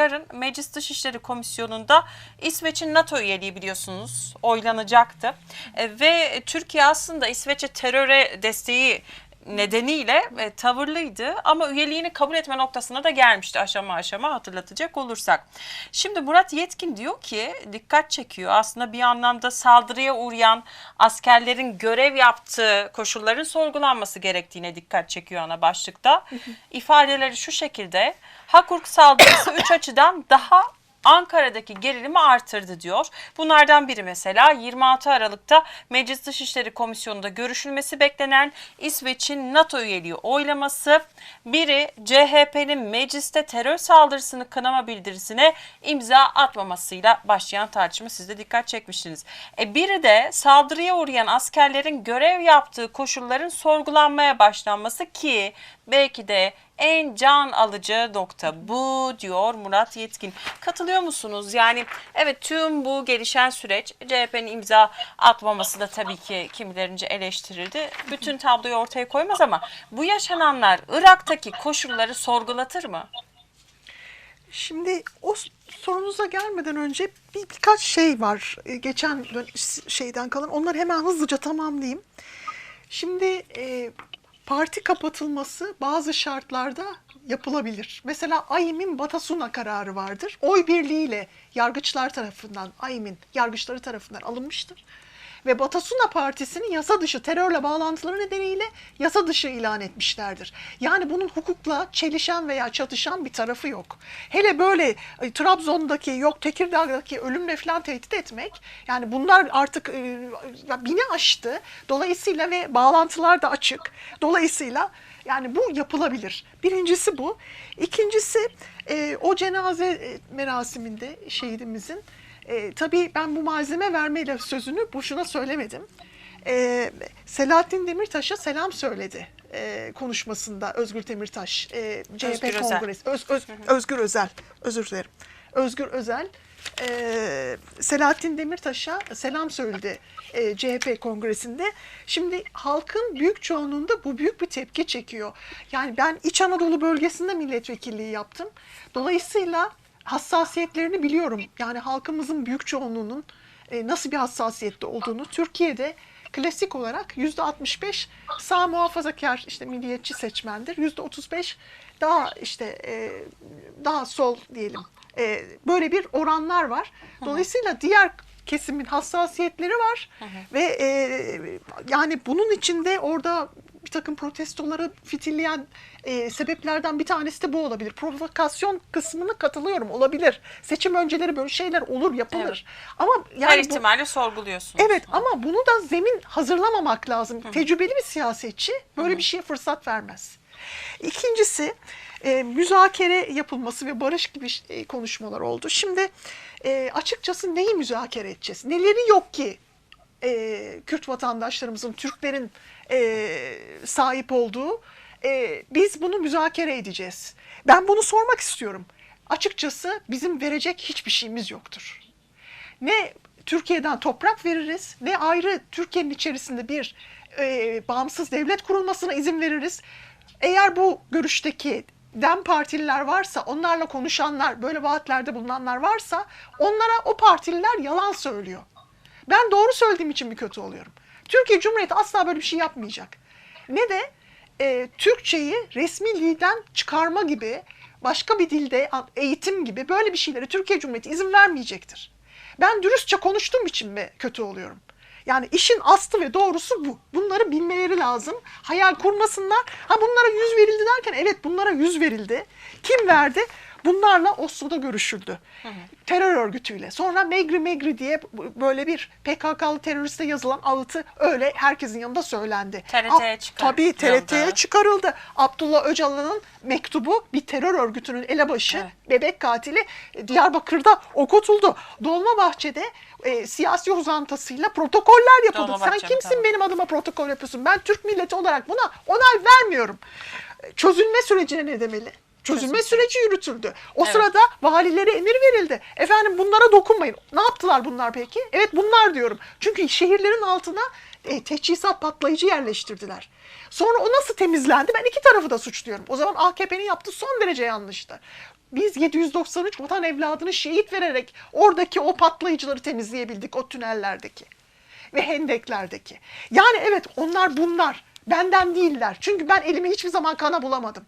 yarın Meclis Dışişleri Komisyonu'nda İsveç'in NATO üyeliği biliyorsunuz oylanacaktı. E, ve Türkiye aslında İsveç'e teröre desteği nedeniyle e, tavırlıydı ama üyeliğini kabul etme noktasına da gelmişti aşama aşama hatırlatacak olursak. Şimdi Murat Yetkin diyor ki dikkat çekiyor aslında bir anlamda saldırıya uğrayan askerlerin görev yaptığı koşulların sorgulanması gerektiğine dikkat çekiyor ana başlıkta. İfadeleri şu şekilde Hakurk saldırısı üç açıdan daha Ankara'daki gerilimi artırdı diyor. Bunlardan biri mesela 26 Aralık'ta Meclis Dışişleri Komisyonu'nda görüşülmesi beklenen İsveç'in NATO üyeliği oylaması. Biri CHP'nin mecliste terör saldırısını kınama bildirisine imza atmamasıyla başlayan tartışma siz de dikkat çekmiştiniz. E biri de saldırıya uğrayan askerlerin görev yaptığı koşulların sorgulanmaya başlanması ki belki de en can alıcı nokta bu diyor Murat Yetkin. Katılıyor musunuz? Yani evet tüm bu gelişen süreç CHP'nin imza atmaması da tabii ki kimilerince eleştirildi. Bütün tabloyu ortaya koymaz ama bu yaşananlar Irak'taki koşulları sorgulatır mı? Şimdi o sorunuza gelmeden önce bir birkaç şey var. Ee, Geçen şeyden kalan. Onları hemen hızlıca tamamlayayım. Şimdi e, parti kapatılması bazı şartlarda yapılabilir. Mesela AYİM'in Batasuna kararı vardır. Oy birliğiyle yargıçlar tarafından, AYİM'in yargıçları tarafından alınmıştır. Ve Batasuna Partisi'nin yasa dışı terörle bağlantıları nedeniyle yasa dışı ilan etmişlerdir. Yani bunun hukukla çelişen veya çatışan bir tarafı yok. Hele böyle e, Trabzon'daki yok Tekirdağ'daki ölümle falan tehdit etmek yani bunlar artık e, bini aştı. Dolayısıyla ve bağlantılar da açık. Dolayısıyla yani bu yapılabilir. Birincisi bu. İkincisi e, o cenaze e, merasiminde şehidimizin e, tabii ben bu malzeme vermeyle sözünü boşuna söylemedim. E, Selahattin Demirtaş'a selam söyledi e, konuşmasında Özgür Demirtaş, e, CHP Özgür Özel. Kongresi, Öz- Öz- Özgür Özel, özür dilerim. Özgür Özel, e, Selahattin Demirtaş'a selam söyledi e, CHP kongresinde. Şimdi halkın büyük çoğunluğunda bu büyük bir tepki çekiyor. Yani ben İç Anadolu bölgesinde milletvekilliği yaptım. Dolayısıyla hassasiyetlerini biliyorum. Yani halkımızın büyük çoğunluğunun e, nasıl bir hassasiyette olduğunu Türkiye'de klasik olarak yüzde 65 sağ muhafazakar işte milliyetçi seçmendir. Yüzde 35 daha işte e, daha sol diyelim. E, böyle bir oranlar var. Dolayısıyla diğer kesimin hassasiyetleri var ve e, yani bunun içinde orada bir takım protestoları fitilleyen e, sebeplerden bir tanesi de bu olabilir. Provokasyon kısmına katılıyorum olabilir. Seçim önceleri böyle şeyler olur yapılır. Ama yani Her bu- ihtimalle sorguluyorsunuz. Evet ama bunu da zemin hazırlamamak lazım. Tecrübeli bir siyasetçi böyle bir şeye fırsat vermez. İkincisi e, müzakere yapılması ve barış gibi e, konuşmalar oldu. Şimdi e, açıkçası neyi müzakere edeceğiz? Neleri yok ki e, Kürt vatandaşlarımızın, Türklerin e, sahip olduğu? E, biz bunu müzakere edeceğiz. Ben bunu sormak istiyorum. Açıkçası bizim verecek hiçbir şeyimiz yoktur ne Türkiye'den toprak veririz ne ayrı Türkiye'nin içerisinde bir e, bağımsız devlet kurulmasına izin veririz. Eğer bu görüşteki dem partililer varsa, onlarla konuşanlar, böyle vaatlerde bulunanlar varsa onlara o partililer yalan söylüyor. Ben doğru söylediğim için mi kötü oluyorum? Türkiye Cumhuriyeti asla böyle bir şey yapmayacak. Ne de e, Türkçeyi resmi dilden çıkarma gibi, başka bir dilde eğitim gibi böyle bir şeylere Türkiye Cumhuriyeti izin vermeyecektir. Ben dürüstçe konuştuğum için mi kötü oluyorum? Yani işin aslı ve doğrusu bu. Bunları bilmeleri lazım. Hayal kurmasınlar. Ha bunlara yüz verildi derken evet bunlara yüz verildi. Kim verdi? Bunlarla Oslo'da görüşüldü. Terör örgütüyle. Sonra Megri Megri diye böyle bir PKK'lı teröriste yazılan ağıtı öyle herkesin yanında söylendi. TRT'ye çıkarıldı. Tabii TRT'ye çıkarıldı. Abdullah Öcalan'ın mektubu bir terör örgütünün elebaşı, Evet. bebek katili e, Diyarbakır'da okutuldu. Dolmabahçe'de e, siyasi uzantısıyla protokoller yapıldı. Dolmabahçe Sen kimsin Tamam. benim adıma protokol yapıyorsun? Ben Türk milleti olarak buna onay vermiyorum. Çözülme sürecine ne demeli? Çözülme Çözüm süreci yürütüldü. O Evet. sırada valilere emir verildi. Efendim bunlara dokunmayın. Ne yaptılar bunlar peki? Evet bunlar diyorum. Çünkü şehirlerin altına e, teçhizat patlayıcı yerleştirdiler. Sonra o nasıl temizlendi? Ben iki tarafı da suçluyorum. O zaman AKP'nin yaptığı son derece yanlıştı. Biz 793 vatan evladını şehit vererek oradaki o patlayıcıları temizleyebildik o tünellerdeki ve hendeklerdeki. Yani evet onlar bunlar. Benden değiller. Çünkü ben elimi hiçbir zaman kana bulamadım.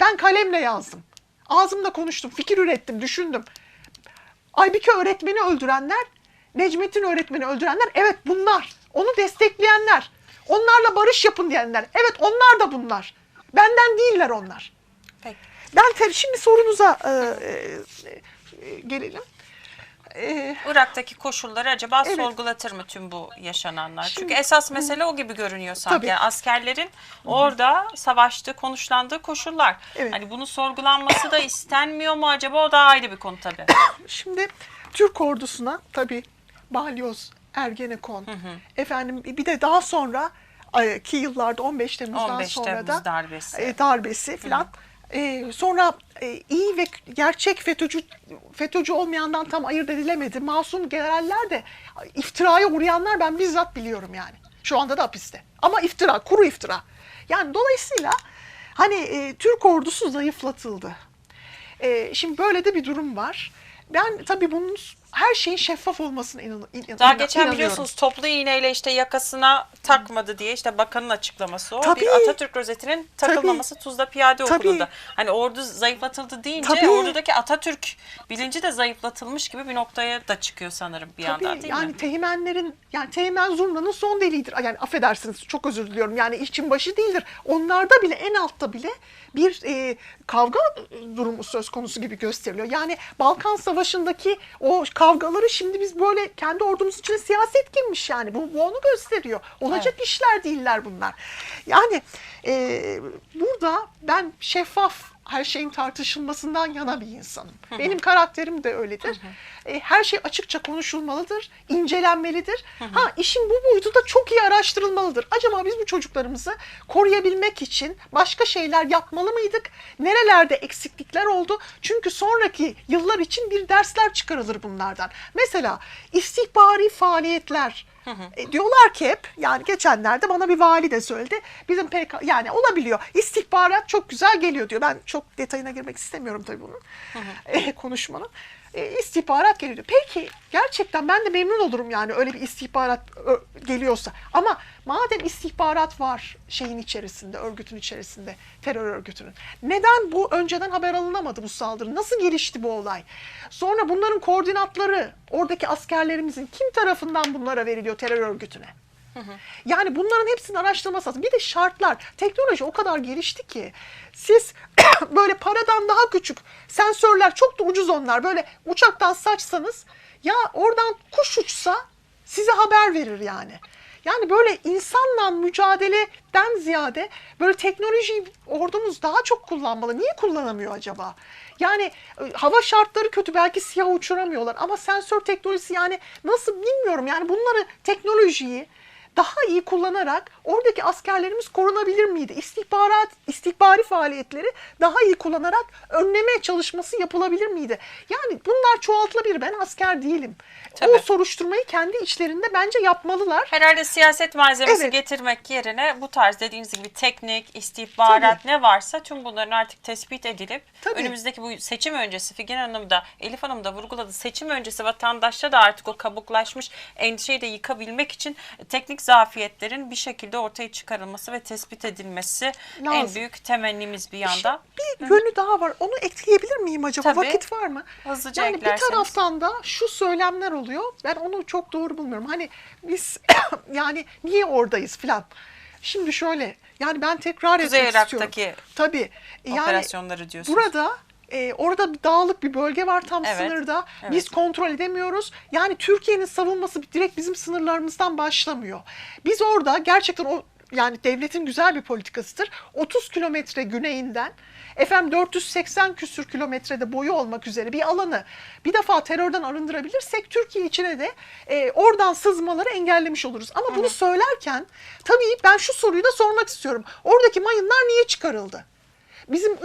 Ben kalemle yazdım. Ağzımla konuştum, fikir ürettim, düşündüm. Aybike öğretmeni öldürenler, Necmettin öğretmeni öldürenler evet bunlar. Onu destekleyenler. Onlarla barış yapın diyenler. Evet onlar da bunlar. Benden değiller onlar. Peki. Ben tabii şimdi sorunuza e, e, e, gelelim. E, Irak'taki koşulları acaba Evet. sorgulatır mı tüm bu yaşananlar? Şimdi- Çünkü esas mesele o gibi görünüyor sanki. Tabii. Yani askerlerin orada savaştığı, konuşlandığı koşullar. Evet. Hani bunun sorgulanması da istenmiyor mu acaba? O da ayrı bir konu tabii. Şimdi Türk ordusuna tabii Balyoz, Ergenekon, efendim bir de daha sonra ki yıllarda 15 Temmuz'dan 15 sonra Temmuz da darbesi. e, darbesi filan. E, sonra e, iyi ve gerçek FETÖ'cü FETÖ'cü olmayandan tam ayırt edilemedi. Masum generaller de iftiraya uğrayanlar ben bizzat biliyorum yani. Şu anda da hapiste. Ama iftira, kuru iftira. Yani dolayısıyla hani e, Türk ordusu zayıflatıldı. E, şimdi böyle de bir durum var. Ben tabii bunun her şeyin şeffaf olmasına inan, inan, Daha geçen biliyorsunuz toplu iğneyle işte yakasına takmadı diye işte bakanın açıklaması o. Tabii. Bir Atatürk rozetinin takılmaması Tuzla Piyade Tabii. Okulu'nda. Hani ordu zayıflatıldı deyince Tabii. ordudaki Atatürk bilinci de zayıflatılmış gibi bir noktaya da çıkıyor sanırım bir Tabii yandan değil yani mi? teğmenlerin yani teğmen zurnanın son deliğidir. Yani affedersiniz çok özür diliyorum. Yani işin başı değildir. Onlarda bile en altta bile bir e, kavga durumu söz konusu gibi gösteriliyor. Yani Balkan Savaşı'ndaki o kavgaları şimdi biz böyle kendi ordumuz için siyaset girmiş yani. Bu, bu onu gösteriyor. Olacak işler değiller bunlar. Yani e, burada ben şeffaf her şeyin tartışılmasından yana bir insanım. Benim karakterim de öyledir. E, her şey açıkça konuşulmalıdır, incelenmelidir. Ha işin bu boyutu da çok iyi araştırılmalıdır. Acaba biz bu çocuklarımızı koruyabilmek için başka şeyler yapmalı mıydık? Nerelerde eksiklikler oldu? Çünkü sonraki yıllar için bir dersler çıkarılır bunlardan. Mesela istihbari faaliyetler. E, diyorlar ki hep yani geçenlerde bana bir vali de söyledi. Bizim PK yani olabiliyor. İstihbarat çok güzel geliyor diyor. Ben çok detayına girmek istemiyorum tabii bunun e, konuşmanın. E, istihbarat geliyor diyor. Peki gerçekten ben de memnun olurum yani öyle bir istihbarat geliyorsa. Ama madem istihbarat var şeyin içerisinde, örgütün içerisinde, terör örgütünün. Neden bu önceden haber alınamadı bu saldırı? Nasıl gelişti bu olay? Sonra bunların koordinatları, oradaki askerlerimizin kim tarafından bunlara veriliyor terör örgütüne? Yani bunların hepsinin araştırılması lazım. Bir de şartlar. Teknoloji o kadar gelişti ki siz böyle paradan daha küçük sensörler çok da ucuz onlar. Böyle uçaktan saçsanız ya oradan kuş uçsa size haber verir yani. Yani böyle insanla mücadeleden ziyade böyle teknolojiyi ordumuz daha çok kullanmalı. Niye kullanamıyor acaba? Yani e, hava şartları kötü belki siyah uçuramıyorlar ama sensör teknolojisi yani nasıl bilmiyorum yani bunları teknolojiyi daha iyi kullanarak oradaki askerlerimiz korunabilir miydi? İstihbarat, istihbari faaliyetleri daha iyi kullanarak önleme çalışması yapılabilir miydi? Yani bunlar çoğaltılabilir. Ben asker değilim. Tabii. O soruşturmayı kendi içlerinde bence yapmalılar. Herhalde siyaset malzemesi Evet. getirmek yerine bu tarz dediğiniz gibi teknik, istihbarat ne varsa tüm bunların artık tespit edilip Tabii. önümüzdeki bu seçim öncesi Figen Hanım da Elif Hanım da vurguladı. Seçim öncesi vatandaşta da artık o kabuklaşmış endişeyi de yıkabilmek için teknik zafiyetlerin bir şekilde ortaya çıkarılması ve tespit edilmesi en Lazım. büyük temennimiz bir yanda. Bir yönü daha var. Onu ekleyebilir miyim acaba? Tabii. Vakit var mı? Hızlıca yani bir eklerseniz. taraftan da şu söylemler oluyor. Ben onu çok doğru bulmuyorum. Hani biz yani niye oradayız filan. Şimdi şöyle yani ben tekrar Kuzey etmek Irak'taki istiyorum. Tabii. Yani operasyonları diyorsunuz. Burada e, orada dağlık bir bölge var tam Evet, sınırda. evet. Biz kontrol edemiyoruz. Yani Türkiye'nin savunması direkt bizim sınırlarımızdan başlamıyor. Biz orada gerçekten o yani devletin güzel bir politikasıdır. 30 kilometre güneyinden efendim 480 küsür kilometrede boyu olmak üzere bir alanı bir defa terörden arındırabilirsek Türkiye içine de e, oradan sızmaları engellemiş oluruz. Ama bunu söylerken tabii ben şu soruyu da sormak istiyorum. Oradaki mayınlar niye çıkarıldı? Bizim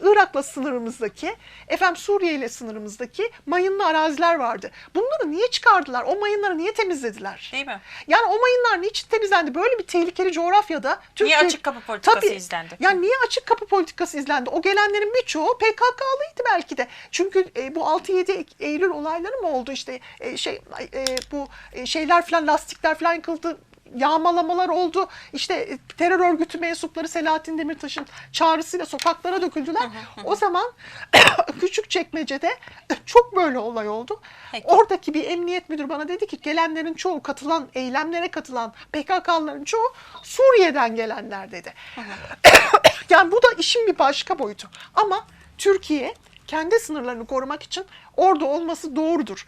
Irak'la sınırımızdaki, efendim Suriye ile sınırımızdaki mayınlı araziler vardı. Bunları niye çıkardılar? O mayınları niye temizlediler? Değil mi? Yani o mayınlar niçin temizlendi? Böyle bir tehlikeli coğrafyada Niye açık kapı politikası izlendi? Yani niye açık kapı politikası izlendi? O gelenlerin birçoğu PKK'lıydı belki de. Çünkü e, bu 6-7 Eylül olayları mı oldu işte e, şey e, bu e, şeyler falan lastikler falan yıkıldı yağmalamalar oldu. İşte e, terör örgütü mensupları Selahattin Demirtaş'ın çağrısıyla sokaklara döküldüler. O zaman küçük çekmecede çok böyle olay oldu. Peki. Oradaki bir emniyet müdürü bana dedi ki gelenlerin çoğu katılan eylemlere katılan PKK'lıların çoğu Suriye'den gelenler dedi. yani bu da işin bir başka boyutu. Ama Türkiye kendi sınırlarını korumak için orada olması doğrudur.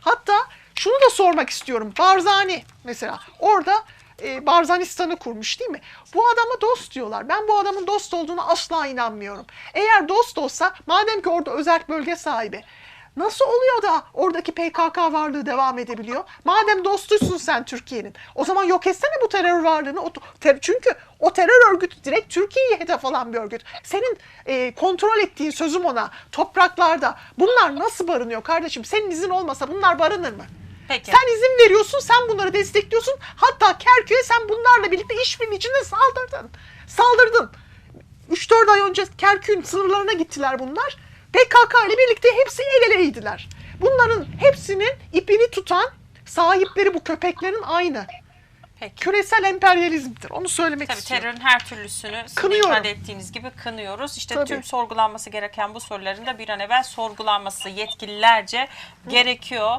Hatta şunu da sormak istiyorum. Barzani mesela orada e, Barzanistan'ı kurmuş değil mi? Bu adama dost diyorlar. Ben bu adamın dost olduğunu asla inanmıyorum. Eğer dost olsa madem ki orada özel bölge sahibi Nasıl oluyor da oradaki PKK varlığı devam edebiliyor? Madem dostuysun sen Türkiye'nin. O zaman yok etsene bu terör varlığını. O, ter- çünkü o terör örgütü direkt Türkiye'yi hedef alan bir örgüt. Senin e, kontrol ettiğin sözüm ona topraklarda bunlar nasıl barınıyor kardeşim? Senin izin olmasa bunlar barınır mı? Peki. Sen izin veriyorsun, sen bunları destekliyorsun. Hatta Kerkük'e sen bunlarla birlikte işbirliği içinde saldırdın. Saldırdın. 3-4 ay önce Kerkük'ün sınırlarına gittiler bunlar. PKK ile birlikte hepsi el eleydiler. Bunların hepsinin ipini tutan sahipleri bu köpeklerin aynı. Peki. Küresel emperyalizmdir. Onu söylemek Tabii istiyorum. terörün her türlüsünü Kınıyorum. ifade ettiğiniz gibi kınıyoruz. İşte Tabii. tüm sorgulanması gereken bu soruların da bir an evvel sorgulanması yetkililerce gerekiyor.